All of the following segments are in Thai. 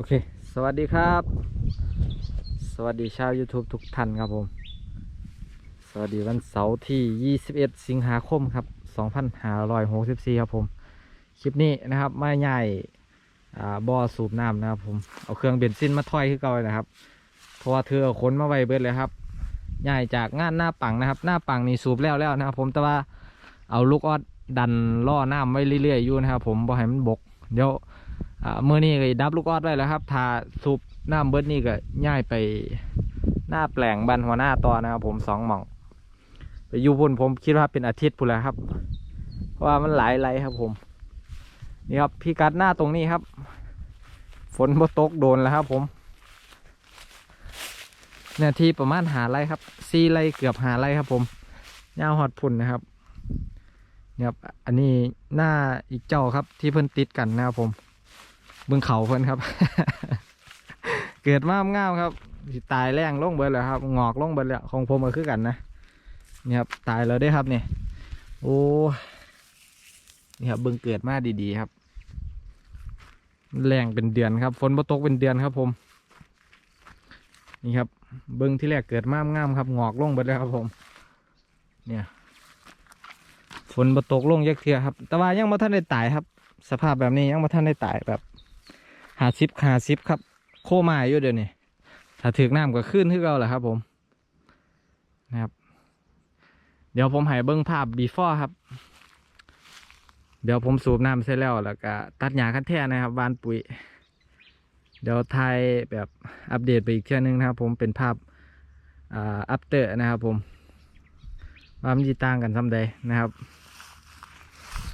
โอเค สวัสดีครับ สวัสดีชาว YouTube ทุกท่านครับผม สวัสดีวันเสาร์ที่ 21 สิงหาคมครับ 2564 ครับผม คลิปนี้นะครับมาใหญ่อ่าบ่อสูบน้ำนะครับผม เอาเครื่องเบนซินมาถ้อยขึ้นเก่าเลยนะครับ เพราะว่าเธอเอาขนมาไว้เบิดเลยครับใหญ่จากงานหน้าปังนะครับ หน้าปังนี่สูบแล้วแล้วนะครับผม แต่ว่าเอาลูกออดดันล่อน้ำไว้เรื่อยๆอยู่นะครับผมบ่ให้มันบก เดี๋ยว อ่ามื่อนี้ก็ดับลูกออดไว้แล้วครับถ้าสูบน้ำเบิดนี่ก็ย้ายไปหน้าแปลงบันหัวหน้าต่อนะครับผมสองหม่อง ไปอยู่พุ่นผมคิดว่าเป็นอาทิตย์พุ่นแล้วครับ เพราะว่ามันหลายไรครับผม นี่ครับพี่กัดหน้าตรงนี้ครับ ฝนบ่ตกโดนแล้วครับ ผมเนี่ยที่ประมาณหาไรครับสี่ไรเกือบหาไรครับ ผมยาวหอดพุ่นนะครับเนี่ยครับอันนี้หน้าอีกเจ้าครับที่เพิ่นติดกันนะครับผม เบิ่งเขาเพิ่นครับ เกิดมาง่ามครับตายแรงลงเบิดแล้วครับงอกลงเบิดแล้วของผมก็คือกันนะนี่ครับตายแล้วได้ครับเนี่ยโอ้นี่ครับเบิ่งเกิดมาดีๆครับ แรงเป็นเดือนครับฝนบ่ตกเป็นเดือนครับผม นี่ครับ เบิ่งที่แรกเกิดมาง่ามครับ งอกลงเบิดแล้วครับผม เนี่ยฝนบ่ตกลงยักเทือครับ แต่ว่ายังบ่ทันได้ตายครับ สภาพแบบนี้ยังมาท่านได้ตายแบบ หาซิปหาซิปครับ โคมาอยู่เดี๋ยวนี้ถ้าถือน้ำก็ขึ้นขึ้นเราแหละครับผมนะครับ เดี๋ยวผมให้เบิ้งภาพ before ครับ เดี๋ยวผมสูบน้ำเสร็จแล้วแล้วก็ตัดหญ้าคันแท้นะครับวานปุ๋ย เดี๋ยวถ่ายแบบอัปเดตไปอีกเทื่อนึงนะครับ ผมเป็นภาพอ่าอัปเตอร์นะครับผมว่ามันจีต่างกันซ้ำใดนะครับ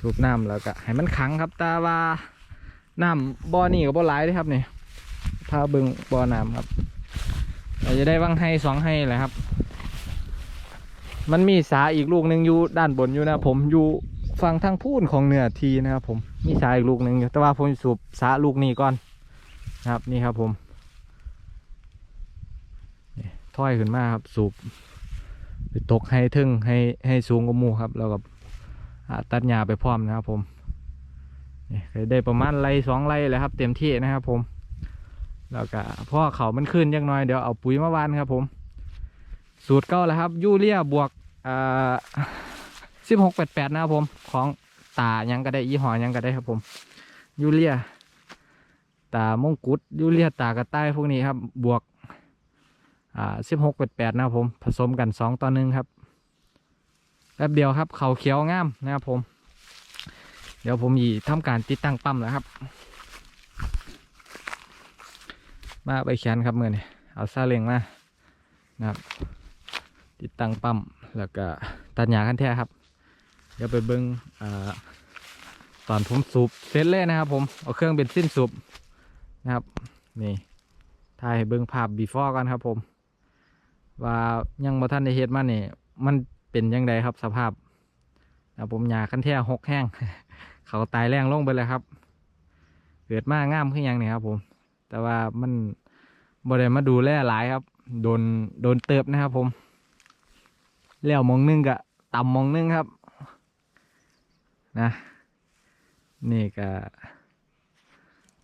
สูบน้ำแล้วก็ให้มันขังครับต่ว่า น้ำบ่อนี่กับบ่อหลายเลยครับนี่พาเบิ่งบ่อน้ำครับเราจะได้วังให้สองให้แหละครับ มันมีสาอีกลูกหนึ่งอยู่ด้านบนอยู่นะผมอยู่ฝั่งทางพูนของเหนือทีนะครับ ผมมีสาอีกลูกหนึ่งอยู่แต่ว่าผมสูบสาลูกนี้ก่อนนะครับ นี่ครับผมถ้อยขึ้นมาครับสูบไปตกให้ทึ่งให้ให้สูงกว่ามูครับ แล้วก็ตัดหญ้าไปพร้อมนะครับผม ได้ประมาณไรสองไรเลยครับ เต็มที่นะครับผม แล้วก็พ่อเขามันขึ้นยังน้อยเดี๋ยวเอาปุ๋ยมาวานครับผม สูตรเก้าแล้วครับ ยูเรียบวกอ่าสิบหกแปดแปดนะครับผม ของตายังก็ได้ยี่ห้อยังก็ได้ครับผม ยูเรีย ตามงกุฎยูเรียตากระต่ายพวกนี้ครับบวกอ่าสิบหกแปดแปดนะครับผม ผสมกันสองต่อหนึ่งครับแป๊บเดียวครับ เขาเขียวงามนะครับผม ดี๋ยวผมยีทำการติดตั้งปั๊มแล้วครับ มาไปแขนครับเมื่อนี่เอาซาเล้งมานะครับ ติดตั้งปั๊มแล้วก็ตัดหญ้าขั้นแท้ครับ เดี๋ยวไปเบิ้งอตอนผมสูบเสร็จเลยนะครับ ผมเอาเครื่องเบนซินสูบนะครับนี่ถ่ายให้เบิ้งภาพ before กันครับ ผม ว่ายังบ่ทันได้เฮ็ดมาเนี่ยมันเป็นยังไงครับสภาพนะผมหยาคันแท้หกแห้ง เขาตายแรงลงไปเลยครับ เกิดมากง่ามขึ้นยังเนี่ยครับ ผม แต่ว่ามันบ่ได้มาดูแลหลายครับ โดนโดนเติบนะครับ ผม แล้วมองนึงกะต่ำมองนึงครับ นะ นี่ก็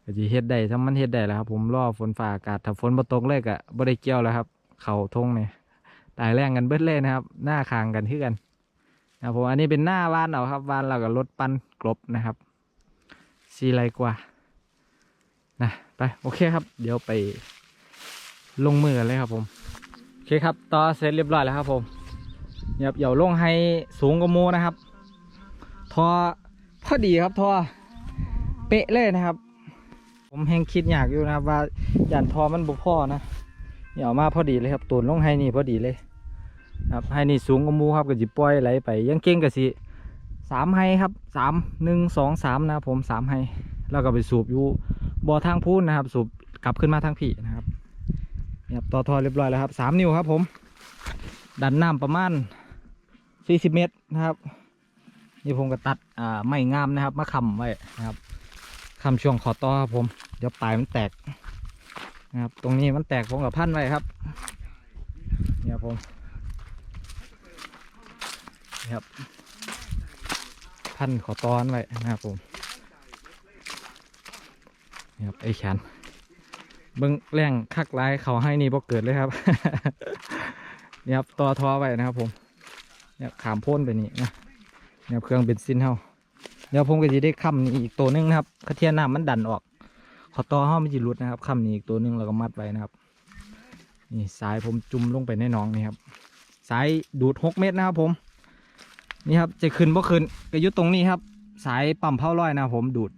ก็จะเฮ็ดได้ถ้ามันเฮ็ดได้แล้วครับ ผมรอฝนฟ้าอากาศถ้าฝนบ่ตกเลยก็บ่ได้เกี่ยวแล้วครับ เขาทงเนี่ยตายแรงกันเบิดเลยนะครับ หน้าคางกันที่กัน นะครับผมอันนี้เป็นหน้าวานเอาครับวานเรากับรถปั้นกลบนะครับสีไรกว่านะไปโอเคครับ เดี๋ยวไปลงมือกันเลยครับผมโอเคครับต่อเสร็จเรียบร้อยแล้วครับผมเนี่ยครับเดี๋ยวลงให้สูงกว่ามูนะครับ ทอพอดีครับทอเป๊ะเลยนะครับ ผมแหงคิดอยากอยู่นะครับว่าย่านทอมันบุพอนะนี่เอามาพอดีเลยครับตูนลงไฮนี่พอดีเลย ครับไฮนี่สูงกว่ามูครับก็จิปล่อยไหลไป ยังเก่งกับสิสามไฮครับสามหนึ่งสองสามนะครับผมสามไฮแล้วก็ไปสูบอยู่บ่อทางพูนนะครับ สูบกลับขึ้นมาทางผีนะครับนี่ครับต่อทอเรียบร้อยแล้วครับสามนิ้วครับ ผม ดันน้ำประมาณสี่สิบเมตรนะครับนี่ผมก็ตัดอ่าไม้งามนะครับมาค้ำไว้นะครับค้ำช่วงขอต่อครับผมเดี๋ยวปลายมันแตกนะครับ ตรงนี้มันแตกผมกับพันไว้ครับ เนี่ยผม นี่ครับ พันขอตอนไว้นะครับผมนี่ครับไอ้แขนเบิ้งแรงคักร้ายเขาให้นี่บ่เกิดเลยครับนี่ครับต่อทอไว้นะครับ ผมเนี่ยขามพ้นไปนี่นะเนี่ยเครื่องเบนซินเฮาเดี๋ยวผมก็จะได้ค้ำนี่อีกตัวหนึงนะครับกระเทียนน้ำมันดันออก ขอต่อเฮาไม่จิรุดนะครับค้ำนี่อีกตัวหนึงแล้วก็มัดไว้นะครับ นี่สายผมจุ่มลงไปในหนองนี่ครับ สายดูดหกเมตรนะครับผม นี่ครับจะขึ้นบ่ขึ้นก็อยุดตรงนี้ครับ สายปั๊มเผาร้อยนะผมดูด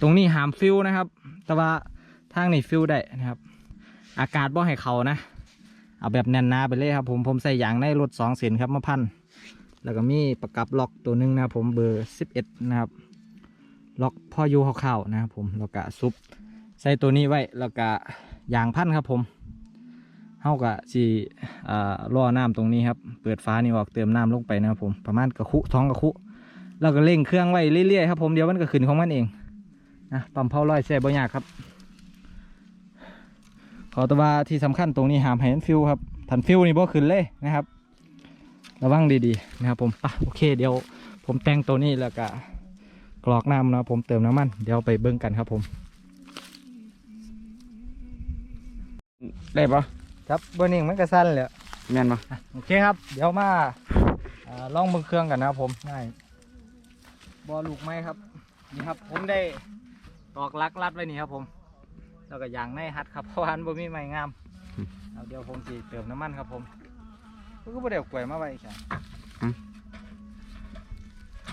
ตรงนี้หามฟิวนะครับ แต่ว่าทางนี้ฟิวได้นะครับ อากาศบ่ให้เขานะ เอาแบบแน่นหนาไปเลยครับ ผมผมใส่ยางในรถสองเส้นครับมาพันแล้วก็มีประกับล็อกตัวหนึงนะผมเบอร์สิบเอ็ดนะครับล็อกพ่อยูคร่าวๆนะครับผมแล้วก็ซุปใส่ตัวนี้ไว้แล้วก็ยางพันครับผม เฮาก็สีอ่าล่อน้ำตรงนี้ครับ เปิดฟ้านี่ออกเติมน้ำลงไปนะครับผมประมาณกระคุท้องกระคุแล้วก็เร่งเครื่องไว้เรื่อยๆครับผมเดี๋ยวมันก็ขึ้นของมันเองนะปั๊มเผาลอยแซ่บยากครับ ขอตัวาที่สำคัญตรงนี้หามให้มันฟิวครับถันฟิวนี่บ่ขึ้นเลยนะครับ ระวังดีๆนะครับผมอะโอเคเดี๋ยวผมแต่งตัวนี้แล้วก็กรอกน้ำนะครับผมเติมน้ำมัน เดี๋ยวไปเบิ่งกันครับผม ได้ปะ ครับเบอร์หนึ่งมันก็สั้นเลยแม่นปะโอเคครับ เดี๋ยวมาอ่าลองเบิ่งเครื่องกันนะครับผมง่ายบอลูกไม้ครับ นี่ครับ ผมได้ตอกลักรัดไว้นี่ครับ ผม แล้วก็ยางในฮัดครับเพราะว่าอันบ่มีไม้งามเอาเดี๋ยวผมสิเติมน้ำมันครับผมก็บ่ได้เอากล้วยมาไว้ใช่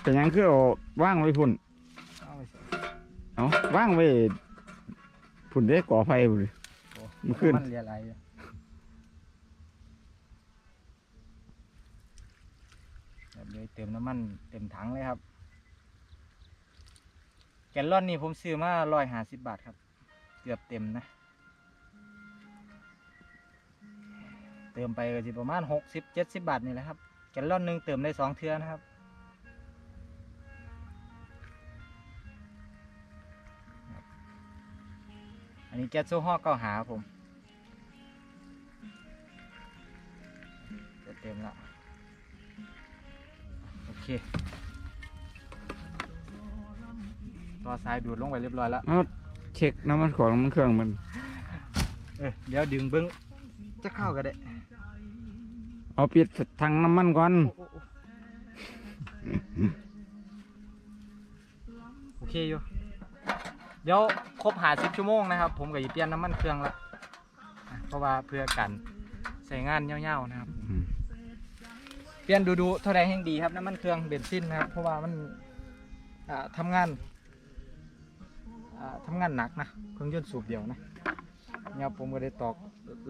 แต่ยังคือเอาว่างไว้พุ่นเอาไว้ใส่เอาว่างไว้พุ่นได้ก่อไฟพุ่นโอ้มันขึ้นมันเรียอะไรอยู่แบบ เดี๋ยวเติมน้ำมันเต็มถังเลยครับ แกลลอนนี่ผมซื้อมาร้อยห้าสิบบาทครับ เกือบเต็มนะ เติมไปก็สิประมาณหกสิบเจ็ดสิบบาทนี่แหละครับ แกลลอนหนึ่งเติมได้สองเทือนะครับอันนี้แก๊สโซฮอกเก้าหาครับผม จะเต็มละ เคต่อสายดูดลงไปเรียบร้อยแล้ว เอาเช็คน้ำมันของมันเครื่องมันเออเดี๋ยวดึงเบิ้งจะเข้าก็ได้เอาปิดทางน้ำมันก่อนโอเคอยู่ เดี๋ยวครบหาสิบชั่วโมงนะครับ ผมก็จะเปลี่ยนน้ำมันเครื่องละอะเพราะว่าเพื่อกันใส่งานเงาวๆนะครับ อืมเปลี่ยนดูดูๆเท่าไรแห่งดีครับน้ำมันเครื่องเบนซินนะครับ เพราะว่ามันอ่าทำงานอ่าทำงานหนักนะเครื่องยนต์สูบเดียวนะเนี่ยครับผมก็ได้ตอก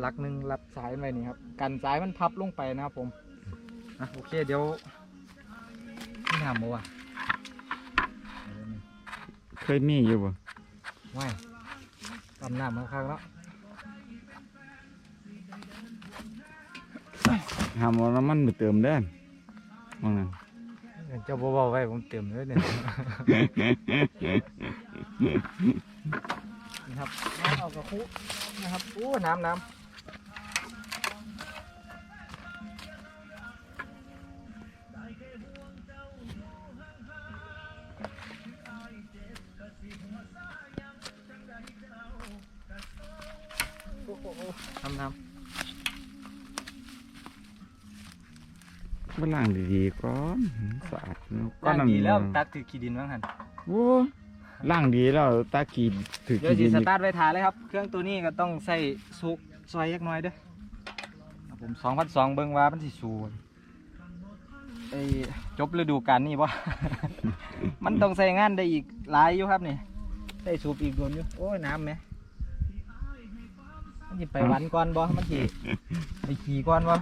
หลักหนึ่งรับสายไว้นี่ครับกันสายมันพับลงไปนะครับผมอะโอเคเดี๋ยวนี่ทำบ่วะเดี๋ยวนี่เคยมีอยู่บ่ว่ายตำน้ำมาครั้งแล้ว หามเอาน้ำมันไปเติมได้อมองนั่นเจ้าบ่าวไว้ผมเต็มเลยเนี่ยนี่ครับน้ำเอากระคุนะครับโอ้น้ำน้ำโอ้โหน้ำ มาล้างดีๆก่อนสะอาดเนาะำล้างดีแล้วน้ำตักถือขี้ดินบ้างหันโอ้ล้างดีแล้วตากีถือเดี๋ยวกี่จีดินสอีกตาร์ทไว้ถ่ายเลยครับ เครื่องตัวนี้ก็ต้องใส่สุกซอยยักหน้อยเด้อครับผมสองพันสองเบิ้งว่ามันสิสูนไอจบฤดูกาลนี่ปะมันต้องใส่งานได้อีกหลายอยู่ครับนี่ใส่สูบอีกโดนอยู่โอ้ยน้ำไหมมันสิไปหวันก่อนบ่มันสิไปขี่ก่อนบ่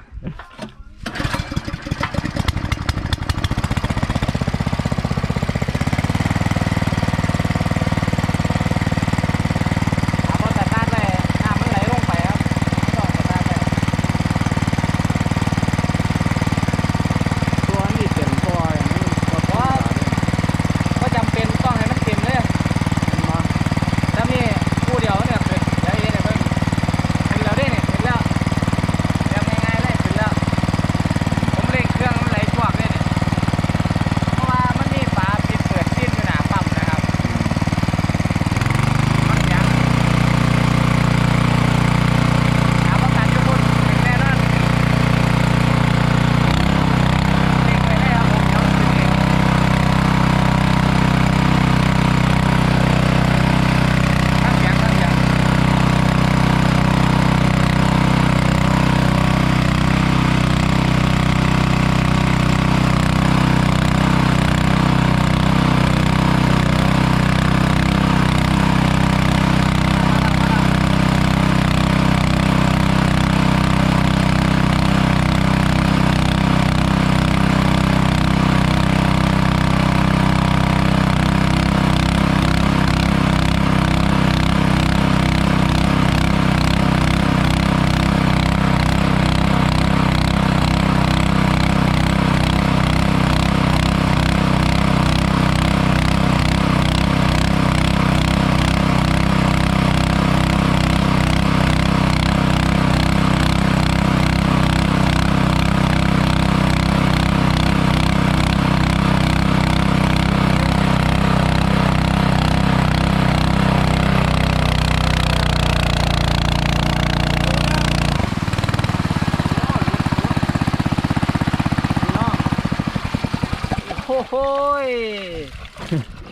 ย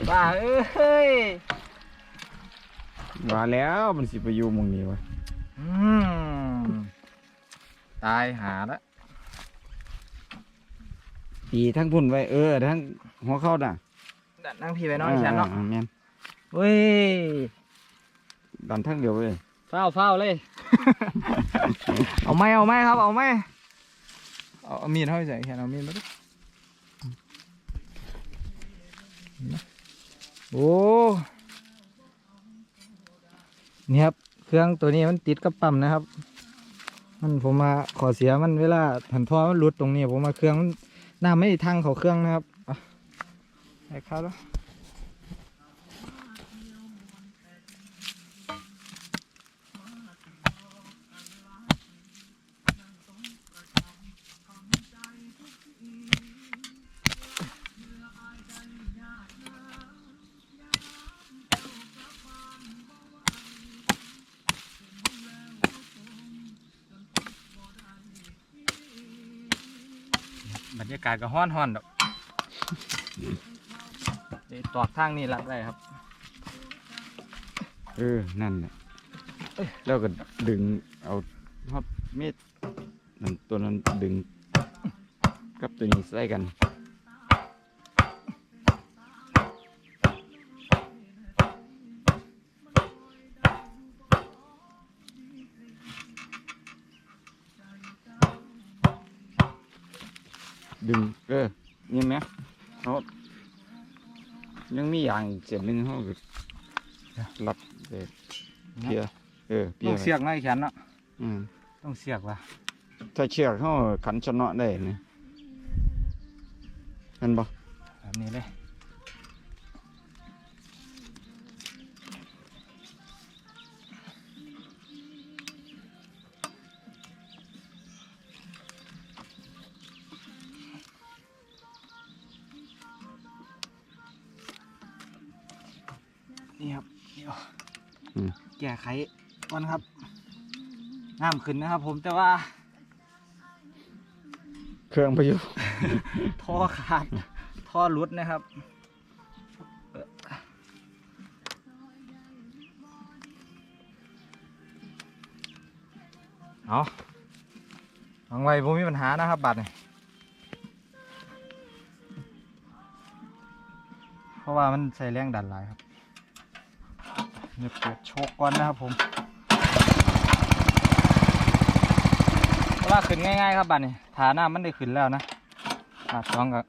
บ้าเอ้ยว่าแล้วมันสิไปอยู่หมองนี้วะอืมตายหาละตีทั้งพุ่นไว้เออ ทั้งหัวเข้าน่ะดันนั่งพี่ไปน้องฉันเนาะอ่แม่นเว้ยดันทั้งเดียวเลยเฝ้าเฝ้าเลย เอาไหมเอาไหมครับ เอาไหมเอาเอามีดเท่าไหร่แค่เอามีดมาดิ โอ้นี่ครับเครื่องตัวนี้มันติดกับปั๊มนะครับ มันผมมาขอเสียมันเวลาหันท่อมันหลุดตรงนี้ ผมมาเครื่องหน้าไม่ทังเขาเครื่องนะครับไปครับแล้วากาศก็ฮ้อนฮ้อนๆดอกเดี๋ยวตอกทางนี้รับได้ครับ เออ นั่นแหละแล้วก็ดึงเอาฮอตเม็ดนั่นตัวนั้นดึง กับตัวนี้ใส่กัน ดึงเออนี่ไหมเขายังมีอย่างอีกเส้นหนึ่งเขาก็รับเลยเพียเออเพียต้องเสียกหน่อยแขนเนาะอืมต้องเสียกว่ะถ้าเชือกเขาขันชนะได้นี่เห็นปะแบบนี้เลย แก้ไขก่อนครับน้ำขึ้นนะครับ ผมแต่ว่า เครื่องพายุท่อขาดท่อหลุดนะครับเอ่อเอาวางไว้ผมมีปัญหานะครับ บัตรนี่เพราะว่ามันใส่แรงดันหลายครับ เดี๋ยวเปิดโชกก่อนนะครับผมเพราะว่าขึ้นง่ายๆครับบัตรนี่ฐาหน้ามันได้ขึ้นแล้วนะขาดสองกับ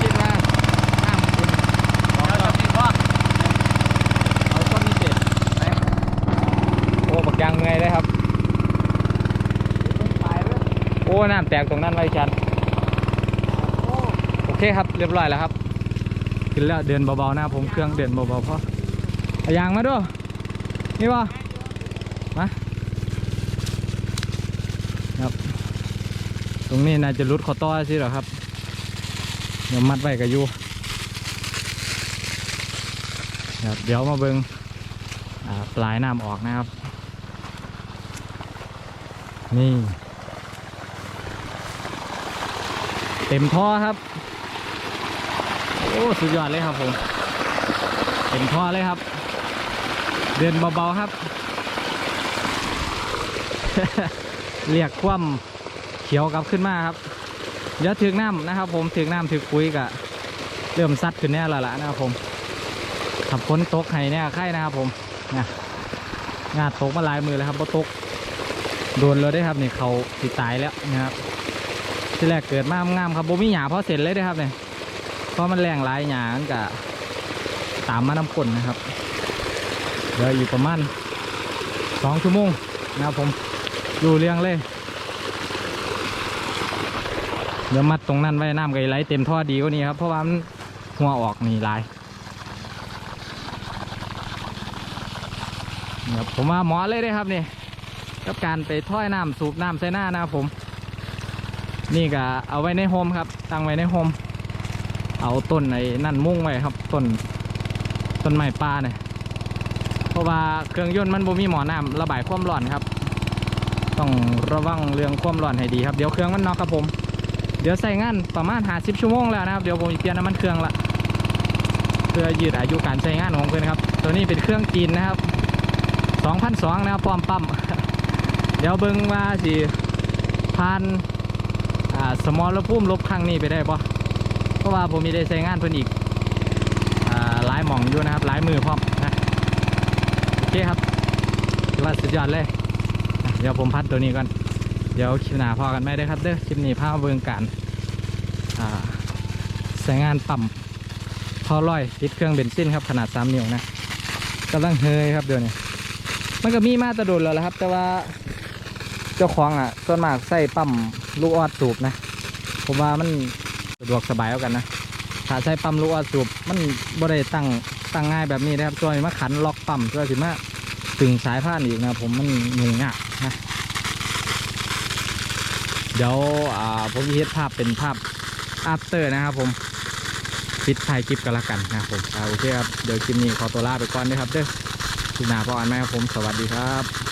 คิดว่าห้ามคุณเอาแบบนี้พ่อเอาต้นนี้เด็ดไปโอ้บักยางเงยเลยครับ โอ้ น้ำแตรงนั้นไว้ชันโอเคครับเรียบร้อยแล้วครับขึ้นแล้วเดินเบาๆนะผมเครื่องเดินเบาๆเพอเอายางมาด้วยนี่วะมาครับ ตรงนี้น่าจะรุดคอต้อสิหรอครับเดี๋ยวมัดไว้กับยูครับเดี๋ยวมาเบิงปลายน้ำออกนะครับ นี่ เต็มท่อครับ โอ้สุดยอดเลยครับผม เต็มท่อเลยครับ เดินเบาๆครับ เรียกคว่ำเขียวกลับขึ้นมาครับเดี๋ยวถึงน้ำนะครับ ผมถึงน้ำถึงปุ๋ยกะเริ่มซัดขึ้นแน่ล้วล่ะนะครับผมขับฝนตกให้เนี่ยไข่นะครับผมนะงาตกมาลายมือแล้วครับพอตกโดนเลยได้ครับนี่เขาติดตายแล้วนะครับ ที่แรกเกิดมางามครับบ่มีหยาเพราะเสร็จเลยเด้อครับเนี่ยเพราะมันแรงหลายหยามันก็ตามมาน้ำกลนนะครับเดี๋ยวอยู่ประมาณสองชั่วโมงนะครับผมอยู่เรียงเลย เดี๋ยวมัดตรงนั้นไว้น้ำก็ไหลเต็มท่อดีกว่านี้ครับ เพราะว่ามันหัวออกนี่ลายครับผมว่าหมอเลยได้ครับนี่กับการไปถ้อยน้ำสูบน้ำใส่หน้านะครับผม นี่ก็เอาไว้ในโฮมครับ ตั้งไว้ในโฮมเอาต้นไอ้นั่นมุ่งไว้ครับต้นต้นไม้ป่าเนี่ยเพราะว่าเครื่องยนต์มันบ่มีหมอน้ำระบายความร้อนครับ ต้องระวังเรื่องความร้อนให้ดีครับเดี๋ยวเครื่องมันน็อกครับผม เดี๋ยวใส่งานประมาณหาสิบชั่วโมงแล้วนะครับเดี๋ยวผมจะเปลี่ยนน้ำมันเครื่องละเพื่อยืดอายุการใช้งานของเพื่อนครับตัวนี้เป็นเครื่องจีนนะครับ2,002นะครับพร้อมปั๊มเดี๋ยวเบิ้งว่าสิผ่าน อ่าสมอลพุ่มลบครั้งนี้ไปได้ปะเพราะว่าผมมีได้ใช้งานเพิ่นอีกอ่าหลายหม่องอยู่นะครับหลายมือพร้อมนะโอเคครับถือว่าสุดยอดเลยอะเดี๋ยวผมพัดตัวนี้ก่อนเดี๋ยวคลิปหน้าพอกันไหมเด้อครับเด้อคลิปนี้พามาเบิ่งการอ่าใช้งานปั๊มท่อลอยติดเครื่องเบนซินครับขนาด 3 นิ้วนะกำลังเฮยครับเดี๋ยวนี้มันก็มีมาตะดุนแล้วละครับ แต่ว่าเจ้าของอะส่วนมากใส่ปั๊ม ลูกออดสูบนะ ผมว่ามันสะดวกสบายเอากันนะถ้าใช้ปั๊มลูกออดสูบมันบ่ได้ตั้งตั้งง่ายแบบนี้นะครับตัวนี้มาขันล็อกปั๊มตัวยสิมาตึงสายพานอีกนะผมมันยุ่งยากนะเดี๋ยวผมจะเฮ็ดภาพเป็นภาพ after นะครับผมปิดท้ายคลิปกันละกันนะครับผมโอเคครับเดี๋ยวคลิปนี้ขอตัวลาไปก่อนนะครับเด้อคลินาพออ่านไหมครับผมสวัสดีครับ